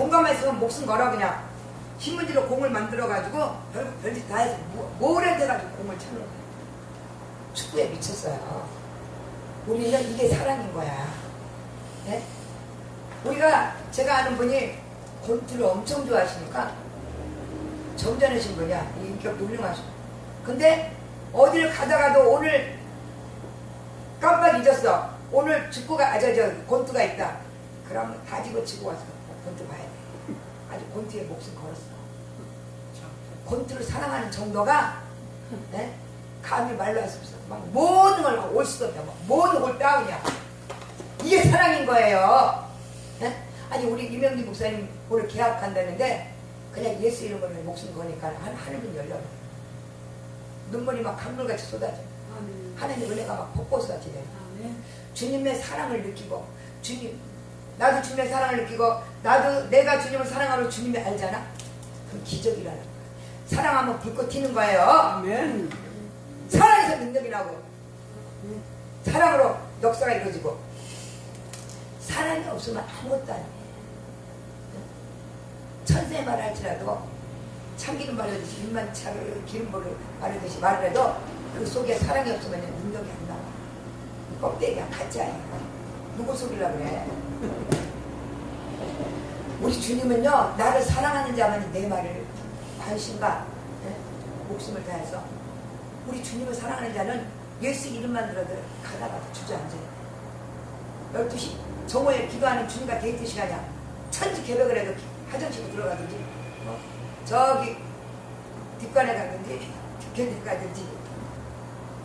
공간만 있으면 목숨 걸어 그냥 신문지로 공을 만들어가지고 별, 별짓 다 해서 뭐- 모래 돼가지고 공을 거야. 축구에 미쳤어요. 우리는 이게 사랑인 거야. 네? 우리가 제가 아는 분이 권투를 엄청 좋아하시니까 점잖으신 분이야. 인격도 훌륭하시고 근데 어디를 가다가도 오늘 깜빡 잊었어. 오늘 축구가 아저 저 권투가 있다. 그러면 다 집어치고 와서 권투 봐야 돼. 아주 권투에 목숨 걸었어. 권투를 사랑하는 정도가 네? 감히 말로 할 수 없어. 막 모든 걸올 수도 없다. 막 모든 걸 다운이야 이게 사랑인 거예요. 네? 아니 우리 이명기 목사님 오늘 계약한다는데 그냥 예수 이름으로 목숨 거니까 하- 하늘문 열려 눈물이 막 강물같이 쏟아져. 아멘. 하나님 은혜가 막 폭포 쏟아지네. 아멘. 주님의 사랑을 느끼고 주님 나도 주님의 사랑을 느끼고 나도 내가 주님을 사랑하는 주님이 알잖아? 그럼 기적이라는 거야. 사랑하면 불꽃 튀는 거예요. 아멘. 사랑에서 능력이 나고. 사랑으로 역사가 이루어지고. 사랑이 없으면 아무것도 아니에요 천세 말을 할지라도 참기름 바르듯이 입만 차를 기름 바르- 바르듯이 말을 해도 그 속에 사랑이 없으면 능력이 안 나와. 껍데기가 가짜야 누구 속이려고 그래 우리 주님은요 나를 사랑하는 자만이 내 말을 관심과 예? 목숨을 다해서 우리 주님을 사랑하는 자는 예수 이름만 들어도 가다가 주저앉아요 12시 정오에 기도하는 주님과 데이트 시간이야 천지 개벽을 해도 화장실로 들어가든지 어? 저기 뒷간에 가든지 뒷견 가든지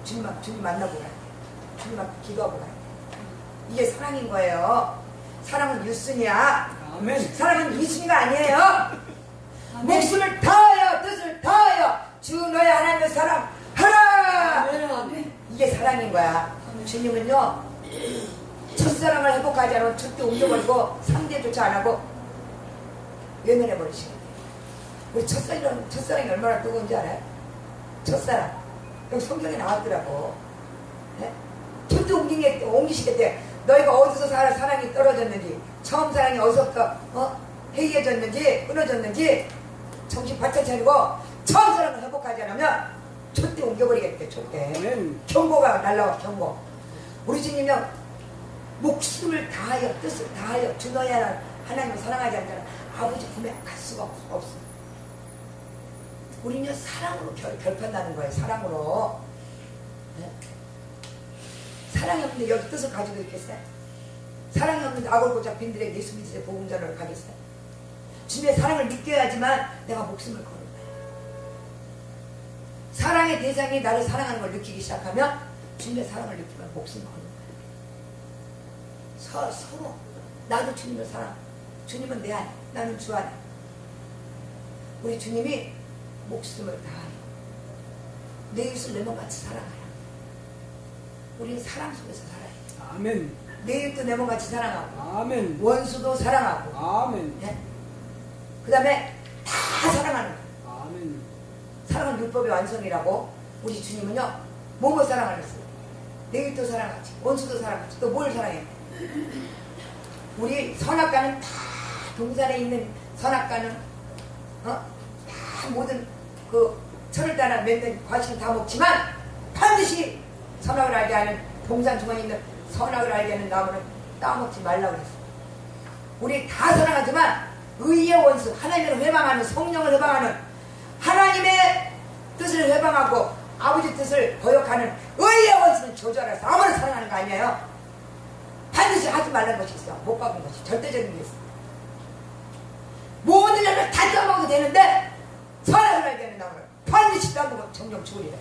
주님, 앞- 주님 돼 주님 앞에 기도하고 돼 이게 사랑인 거예요. 사랑은 유순이야. 아멘. 사랑은 이순이가 아니에요. 목숨을 다하여 뜻을 다하여 주 너의 하나님의 사랑 하라. 이게 사랑인 거야. 주님은요 첫사랑을 회복하지 않으면 절대 옮겨버리고 상대조차 안 하고 외면해 버리시거든요. 우리 첫사랑, 첫사랑이 얼마나 뜨거운지 알아요? 첫사랑. 여기 성경에 나왔더라고. 네? 절대 옮기게, 옮기시겠대 너희가 어디서 사, 사랑이 떨어졌는지 처음 사랑이 어디서부터 어? 해이해졌는지 끊어졌는지 정신 바짝 차리고 처음 사랑을 회복하지 않으면 절대 옮겨버리겠대 절대. 경고가 날라와 경고 우리 주님은 목숨을 다하여 뜻을 다하여 주 너의 하나- 하나님을 사랑하지 자는 아버지 품에 갈 수가 없, 없어 우리는 사랑으로 결, 결판나는 거예요 사랑으로 네? 사랑이 없는데 여기 뜻을 가지고 있겠어요? 사랑이 없는데 아골고작 빈들에게 예수 믿으세요 복음전을 가겠어요? 주님의 사랑을 느껴야지만 내가 목숨을 거예요. 사랑의 대상이 나를 사랑하는 걸 느끼기 시작하면 주님의 사랑을 느끼면 목숨을 서, 서로 나도 주님을 사랑 주님은 내 안에 나는 주 안에. 우리 주님이 목숨을 다하여 내내 몸같이 사랑하라 우리는 사랑 속에서 살아요 아멘. 내 이웃도 내 몸같이 사랑하고 아멘. 원수도 사랑하고 아멘. 네? 그 다음에 다 사랑하는 거예요 아멘. 사랑은 율법의 완성이라고 우리 주님은요 몸을 사랑하셨어요 내 이웃도 사랑하지 원수도 사랑하지 또 뭘 사랑해 우리 선악과는 다 동산에 있는 선악과는 어? 다 모든 그 철을 따라 맺는 과실을 다 먹지만 반드시 선악을 알게 하는 동산 중앙에 있는 선악을 알게 하는 나무는 따먹지 말라고 그랬어 우리 다 사랑하지만 의의 원수 하나님을 회방하는 성령을 회방하는 하나님의 뜻을 회방하고 아버지 뜻을 거역하는 의의 원수는 조절해서 아무나 사랑하는 거 아니에요. 반드시 하지 말라는 것이 있어. 못 박은 것이. 절대적인 게 있어. 모든 일을 다 떠먹어도 되는데 선악을 알게 하는 나무는 반드시 떠먹어 점점 죽으리라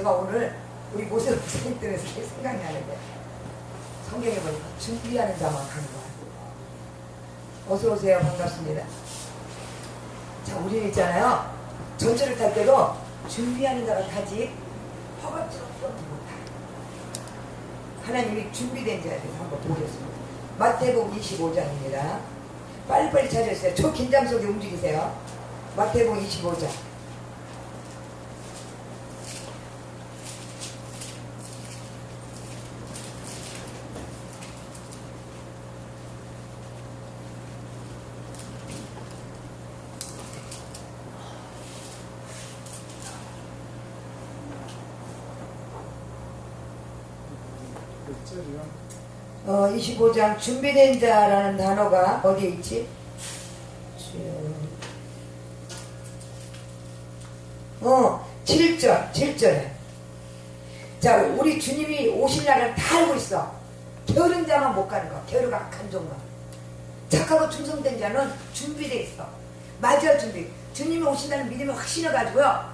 제가 오늘 우리 모세 때문에 생각이 나는데 성경에 보니까 준비하는 자만 가는 거야. 어서 오세요. 반갑습니다. 자 우리는 있잖아요. 전철을 탈 때도 준비하는 자가 타지 허겁지겁 못타 하나님이 준비된 자에 대해서 한번 보겠습니다. 마태복음 25장입니다. 빨리빨리 찾으세요. 초긴장 속에 움직이세요. 마태복음 25장 어, 25장 준비된 자라는 단어가 어디에 있지? 주- 어, 7절, 7절에. 자, 우리 주님이 오실 날을 다 알고 있어. 게으른 자만 못 가는 거. 게으르가 악한 종만. 착하고 충성된 자는 준비돼 있어. 맞이할 준비. 주님이 오신다는 믿음이 확신해가지고요.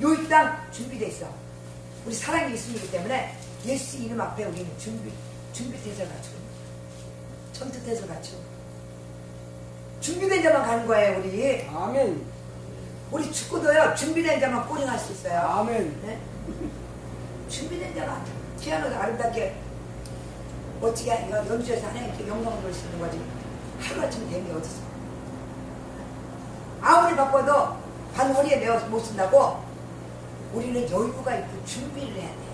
요땅 준비돼 있어. 우리 사랑이 있음이기 때문에 예수 이름 앞에 우리는 준비, 준비돼서 가지고. 전투태서 가지고. 준비된 자만 가는 거예요, 우리. 아멘. 우리 축구도요, 준비된 자만 꼬링할 수 있어요. 아멘. 네? 준비된 자만 피아노도 아름답게 멋지게 연주해서 하나님께 영광을 돌릴 수 있는 거지 하루아침에 되는 게 어딨어 아무리 바빠도 반 허리에 메어서 못 쓴다고 우리는 여유가 있고 준비를 해야 돼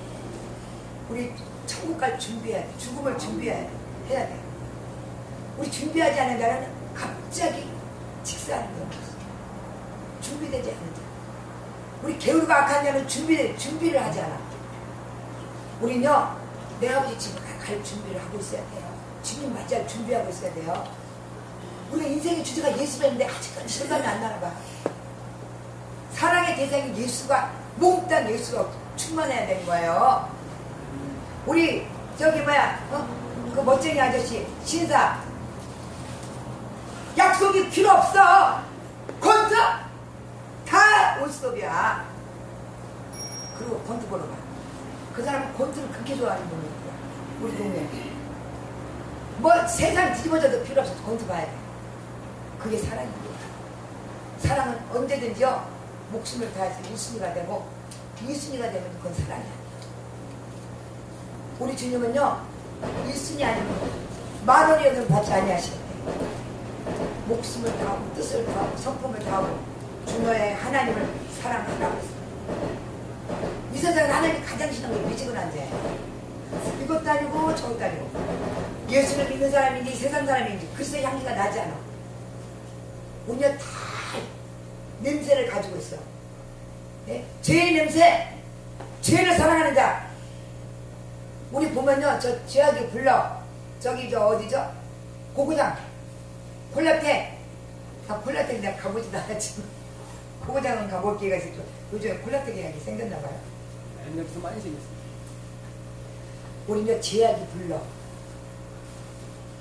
우리 천국 갈 준비해야 돼 죽음을 준비해야 돼 해야 돼 우리 준비하지 않은 자는 갑자기 직사하는 게 없어 준비되지 않은 자 우리 게으르가 악한 자는 준비, 준비를 하지 않아. 우리는요, 내 아버지 집에 가- 갈 준비를 하고 있어야 돼요. 주님 맞이할 준비하고 있어야 돼요. 우리가 인생의 주제가 예수였는데 아직까지 실감이 안 나나 봐. 사랑의 대상이 예수가, 몽땅 예수가 충만해야 되는 거예요. 우리, 저기 뭐야, 어? 그 멋쟁이 아저씨, 신사. 약속이 필요 없어! 건져! 다 온스톱이야. 그리고 권투 보러 가. 그 사람은 권투를 그렇게 좋아하는 분이야. 우리 동네. 뭐 세상 뒤집어져도 필요 없어. 권투 봐야 돼. 그게 사랑이야. 사랑은 언제든지요. 목숨을 다해서 일순위가 되고 일순위가 되면 그건 사랑이야. 우리 주님은요. 일순위 아니면 만 원이어도 받지 아니하시는데 목숨을 다하고 뜻을 다하고 성품을 다하고 주너의 하나님을 사랑하라고 했습니다. 이 세상에 하나님이 가장 싫은 게 미지근한 죄. 이것도 아니고 저것도 아니고 예수를 믿는 사람인지 세상 사람인지 글쎄 향기가 나지 않아. 우리가 다 냄새를 가지고 있어. 네? 죄의 냄새, 죄를 사랑하는 자. 우리 보면요, 저 죄악이 불러. 저기 저 어디죠? 고구장, 콜라텍. 아, 콜라텍 내가 가보지도 않았지만. 고구장은 가볼 기회가 있었죠. 요즘에 콜라텍이라는 게 생겼나 봐요. 옛날부터 많이 생겼어요. 우리 이제 죄악이 불러.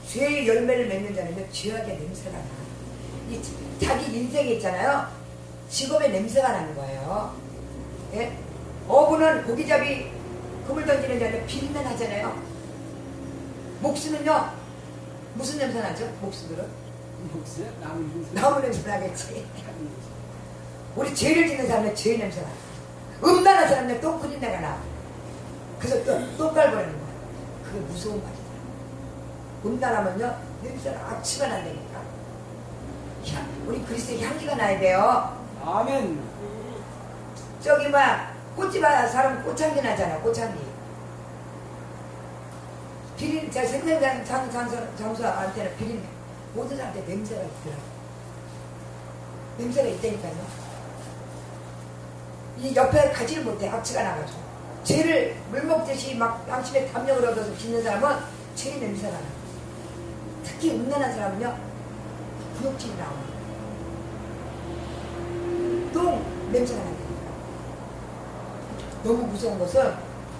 죄의 열매를 맺는 자는 죄악의 냄새가 나. 이 자기 인생에 있잖아요. 직업의 냄새가 나는 거예요. 예? 어부는 고기잡이 그물 던지는 자는 비린내 나잖아요. 목수는요 무슨 냄새 나죠? 목수들은 혹시 나무 냄새? 나무 냄새 나겠지. 우리 죄를 짓는 사람은 죄 냄새 나. 음란한 사람은 똥 끓인 내가 나. 그래서 또, 똥 깔보라는 거야. 그게 무서운 말이다. 음란하면요, 냄새가 악취가 난다니까. 향, 우리 그리스도의 향기가 나야 돼요. 아멘. 저기, 막, 꽃집 아 사람 꽃향기 나잖아, 꽃향기. 비린, 제 생생장 장, 장소, 장소한테는 비린, 모든 사람한테 냄새가 있더라. 냄새가 있다니까요. 이 옆에 가지를 못해, 악취가 나가지고. 죄를 물 먹듯이 막 양심에 담력을 얻어서 짓는 사람은 죄의 냄새가 나. 특히 음란한 사람은요, 구역질이 나와. 똥 냄새가 난다니까. 너무 무서운 것은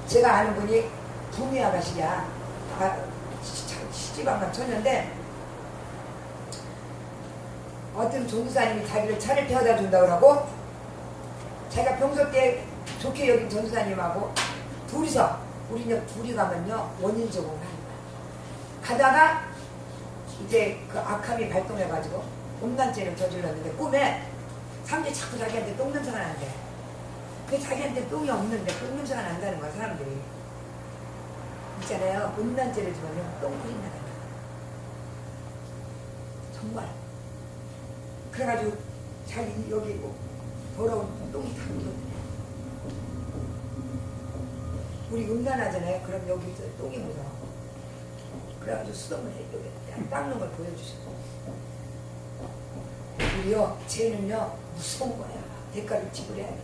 제가 아는 분이 부미 아가씨야. 아, 시- 시집안간 처녀인데 어떤 전도사님이 자기를 차를 태워다 준다고 하고 자기가 평소 때 좋게 여긴 전도사님하고 둘이서 우리 이제 둘이 가면요 원인 제공을 하는 거야. 가다가 이제 그 악함이 발동해가지고 음란죄를 저질렀는데 꿈에 사람들이 자꾸 자기한테 똥 냄새가 나는데 그 자기한테 똥이 없는데 똥 냄새가 난다는 거야 사람들이 있잖아요. 음란죄를 주면 똥풀이 나는 거야 정말. 그래가지고 자기 여기 뭐 더러운 똥이 다 묻었네. 우리 음란하잖아요. 그럼 여기 저 똥이 묻어. 그래가지고 수dom을 해 여기 닦는 걸 보여주시고. 우리요 죄는요 무서운 거야. 대가를 지불해야 돼.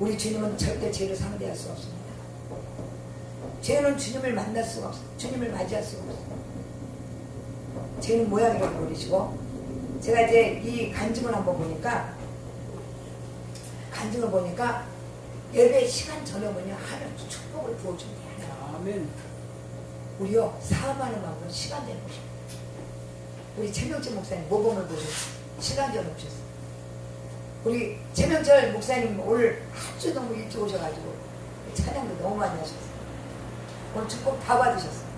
우리 주님은 절대 죄를 상대할 수 없습니다 쟤는 주님을 만날 수가 없어. 주님을 맞이할 수가 없어. 쟤는 모양이라고 버리시고 제가 이제 이 간증을 한번 보니까 간증을 보니까 예배 시간 전에 보면 하나님 축복을 부어준대요. 아멘. 우리요 사업하는 마음으로 시간 되는 것입니다. 우리 최명철 목사님 모범을 보고 시간 전 오셨어요. 우리 최명철 목사님 오늘 아주 너무 일찍 오셔가지고 찬양도 너무 많이 하셨어요. 오늘 축복 다 받으셨어요.